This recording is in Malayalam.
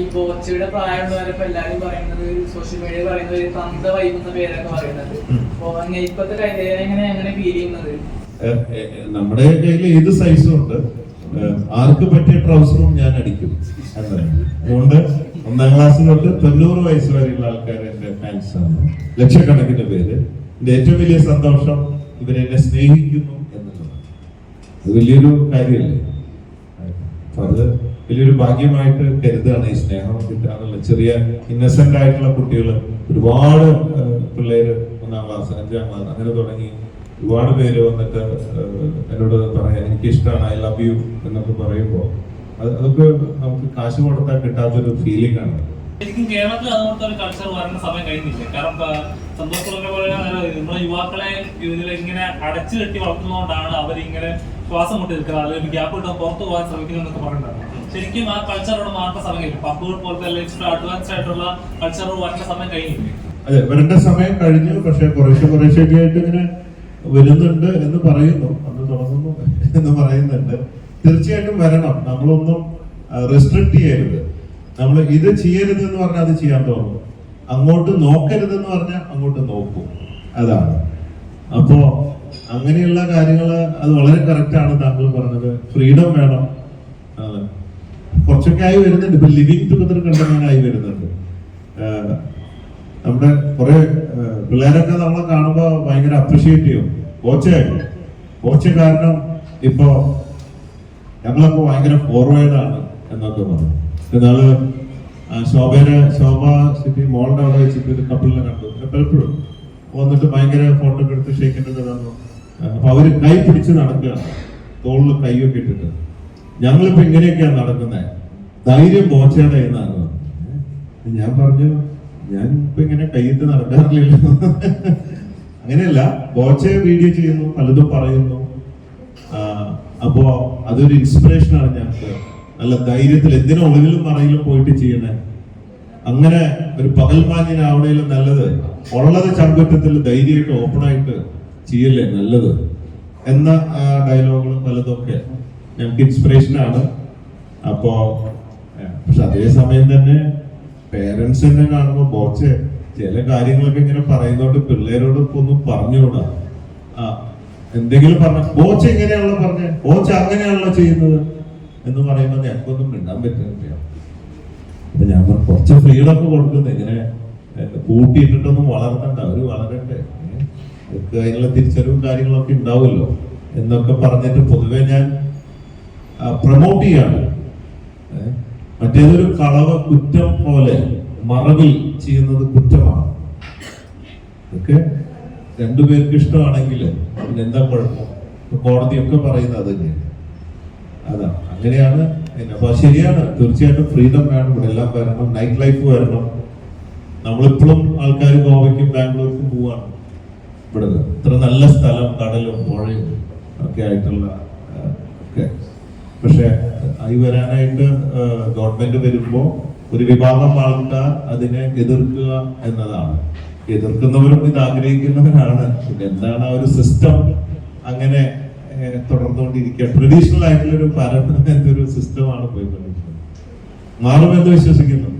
ഈ ബോച്ചയുടെ പ്രായമുള്ളവരൊക്കെ എല്ലാരും പറയുന്നത് സോഷ്യൽ മീഡിയ പറയുന്നത് ഒരു തന്ത വൈകുന്ന പേരൊക്കെ പറയുന്നത്. അപ്പൊ അങ്ങനെ ഇപ്പത്തെ കൈകാര്യം എങ്ങനെ എങ്ങനെ ഫീൽ ചെയ്യുന്നത്? നമ്മുടെ കയ്യിൽ ഏത് സൈസും ഉണ്ട്. ആർക്ക് പറ്റിയ ട്രൗസറും ഞാൻ അടിക്കും അതുകൊണ്ട് ഒന്നാം ക്ലാസ് തൊട്ട് തൊണ്ണൂറ് വയസ്സ് വരെയുള്ള ആൾക്കാർ എന്റെ ഫാൻസ് ആണ്. ലക്ഷക്കണക്കിന് പേര്. എന്റെ ഏറ്റവും വലിയ സന്തോഷം ഇവരെന്നെ സ്നേഹിക്കുന്നു എന്നുള്ളത് അത് വലിയൊരു കാര്യമല്ലേ? അത് വലിയൊരു ഭാഗ്യമായിട്ട് കരുതുകയാണ് ഈ സ്നേഹം കിട്ടാനുള്ള ചെറിയ ഇന്നസെന്റ് ആയിട്ടുള്ള കുട്ടികൾ ഒരുപാട് പിള്ളേര് ഒന്നാം ക്ലാസ് അഞ്ചാം ക്ലാസ് അങ്ങനെ തുടങ്ങി ഒരുപാട് പേര് വന്നിട്ട് എന്നോട് പറയാൻ എനിക്ക് ഇഷ്ടമാണ് ഐ ലവ് യു എന്നൊക്കെ പറയുമ്പോൾ അത് അതൊക്കെ നമുക്ക് കാശ് കൊടുത്താൽ കിട്ടാത്തൊരു ഫീലിംഗ് ആണ്. ശരിക്കും കേരളത്തിൽ അതുപോലത്തെ ഒരു കൾച്ചർ വരേണ്ട സമയം കഴിഞ്ഞില്ല? കാരണം സന്തോഷം നമ്മുടെ യുവാക്കളെ ഇതിൽ ഇങ്ങനെ അടച്ചു കെട്ടി വളർത്തുന്നതുകൊണ്ടാണ് അവരിങ്ങനെ ശ്വാസം മുട്ടി നിൽക്കുന്നത്. അല്ലെങ്കിൽ ഗ്യാപ്പ് കിട്ടാൻ പുറത്തു പോകാൻ ശ്രമിക്കുന്നു എന്നൊക്കെ പറയുന്നുണ്ട് ശരിക്കും ആ കൾച്ചറോട് മാറേണ്ട സമയം കഴിഞ്ഞു പബ്ബുകൾ പോലത്തെ അഡ്വാൻസ്ഡ് ആയിട്ടുള്ള കൾച്ചർ വരേണ്ട സമയം കഴിഞ്ഞില്ലേ? അതെ വരേണ്ട സമയം കഴിഞ്ഞു. പക്ഷെ കുറേശ്ശെ കുറേശ്ശെയൊക്കെ ആയിട്ട് ഇങ്ങനെ വരുന്നുണ്ട് എന്ന് പറയുന്നു. അന്ന് തുടങ്ങുന്നു എന്ന് പറയുന്നുണ്ട്. തീർച്ചയായിട്ടും വരണം. നമ്മളൊന്നും റെസ്ട്രിക്ട് ചെയ്യരുത്. നമ്മൾ ഇത് ചെയ്യരുത് എന്ന് പറഞ്ഞാൽ അത് ചെയ്യാൻ തോന്നും. അങ്ങോട്ട് നോക്കരുതെന്ന് പറഞ്ഞാൽ അങ്ങോട്ട് നോക്കും. അതാണ്. അപ്പോ അങ്ങനെയുള്ള കാര്യങ്ങൾ അത് വളരെ കറക്റ്റ് ആണ് താങ്കൾ പറഞ്ഞത്. ഫ്രീഡം വേണം. കുറച്ചൊക്കെ ആയി വരുന്നുണ്ട്. ഇപ്പൊ ലിവിങ് ടുഗദർ കണ്ടമാനായി വരുന്നുണ്ട്. നമ്മുടെ കുറെ പിള്ളേരൊക്കെ നമ്മളെ കാണുമ്പോ ഭയങ്കര അപ്രിഷിയേറ്റ് ചെയ്യും. കോച്ചായിട്ട് കോച്ച് കാരണം ഇപ്പോ ഞങ്ങളപ്പോ ഭയങ്കര ഫോർവേഡാണ് എന്നൊക്കെ പറഞ്ഞു. എന്നാൾ ശോഭയുടെ ശോഭ സിറ്റി മോളുടെ അവിടെ വെച്ചിട്ട് ഒരു കപ്പിളിനെ കണ്ടു. പലപ്പോഴും വന്നിട്ട് ഭയങ്കര ഫോട്ടോ ഒക്കെ എടുത്ത് ഷേക്ക് തന്നു അപ്പൊ അവർ കൈ പിടിച്ച് നടക്കുക. തോളിൽ കൈയൊക്കെ ഇട്ടിട്ട്. ഞങ്ങളിപ്പോ ഇങ്ങനെയൊക്കെയാണ് നടക്കുന്നത് ധൈര്യം ബോച്ചയുടെ എന്നാണ് ഞാൻ പറഞ്ഞു ഞാൻ ഇപ്പൊ ഇങ്ങനെ കൈയിട്ട് നടക്കാറില്ലല്ലോ. അങ്ങനെയല്ല ബോച്ചയെ വീഡിയോ ചെയ്യുന്നു പലതും പറയുന്നു. അപ്പോ അതൊരു ഇൻസ്പിറേഷൻ ആണ് ഞങ്ങൾക്ക്. നല്ല ധൈര്യത്തിൽ എന്തിനോ ഒളിവിലും മറയിലും പോയിട്ട് ചെയ്യണേ? അങ്ങനെ ഒരു പകൽമാന്യനാവണേലും നല്ലത്. ഉള്ളത് ചങ്കുറ്റത്തിൽ ധൈര്യമായിട്ട് ഓപ്പൺ ആയിട്ട് ചെയ്യല്ലേ നല്ലത്? എന്ന ഡയലോഗുകളും പലതൊക്കെ ഞങ്ങൾക്ക് ഇൻസ്പിറേഷൻ ആണ്. അപ്പോ പക്ഷെ അതേ സമയം തന്നെ പേരൻസ് തന്നെ കാണുമ്പോൾ ബോച്ചെ ചില കാര്യങ്ങളൊക്കെ ഇങ്ങനെ പറയുന്നോണ്ട് പിള്ളേരോട് ഇപ്പൊ ഒന്നും പറഞ്ഞുകൂടാ? ആ എന്തെങ്കിലും പറഞ്ഞ ബോച്ച എങ്ങനെയാണല്ലോ പറഞ്ഞേ? ബോച്ച അങ്ങനെയാണല്ലോ ചെയ്യുന്നത്? എന്ന് പറയുമ്പോൾ ഞങ്ങൾക്കൊന്നും മിണ്ടാൻ പറ്റുന്നില്ല. അപ്പൊ ഞാൻ കുറച്ച് ഫ്രീഡം ഒക്കെ കൊടുക്കുന്നത് ഇങ്ങനെ കൂട്ടിയിട്ടിട്ടൊന്നും വളർത്തണ്ട അവർ വളരട്ടെ. ഏഹ്, അവർക്ക് അതിനുള്ള തിരിച്ചറിവും കാര്യങ്ങളൊക്കെ ഉണ്ടാവുമല്ലോ എന്നൊക്കെ പറഞ്ഞിട്ട് പൊതുവെ ഞാൻ പ്രൊമോട്ട് ചെയ്യാണ്. മറ്റേതൊരു കളവ് കുറ്റം പോലെ മറവിൽ ചെയ്യുന്നത് കുറ്റമാണ്. ഒക്കെ രണ്ടുപേർക്ക് ഇഷ്ടമാണെങ്കിൽ പിന്നെന്താ കുഴപ്പം? കോടതിയൊക്കെ പറയുന്നത് തന്നെയാണ്. അതാ അങ്ങനെയാണ് അപ്പൊ ശരിയാണ്. തീർച്ചയായിട്ടും ഫ്രീഡം വേണം. ഇവിടെ എല്ലാം വരണം. നൈറ്റ് ലൈഫ് വരണം. നമ്മളിപ്പോഴും ആൾക്കാർ ഗോവയ്ക്കും ബാംഗ്ലൂർക്കും പോവാണ്. ഇവിടെ ഇത്ര നല്ല സ്ഥലം കടലും പുഴയും ഒക്കെ ആയിട്ടുള്ള ഒക്കെ. പക്ഷെ ആയി വരാനായിട്ട് ഗവൺമെന്റ് വരുമ്പോൾ ഒരു വിഭാഗം ആൾക്കാർ അതിനെ എതിർക്കുക എന്നതാണ്. എതിർക്കുന്നവരും ഇത് ആഗ്രഹിക്കുന്നവരാണ്. എന്താണ് ആ ഒരു സിസ്റ്റം അങ്ങനെ തുടർന്നുകൊണ്ടിരിക്കുക ട്രഡീഷണൽ ആയിട്ടുള്ള ഒരു പരമ്പര ഒരു സിസ്റ്റമാണ് പോയിക്കൊണ്ടിരിക്കുന്നത്. മാറുമെന്ന് വിശ്വസിക്കുന്നു.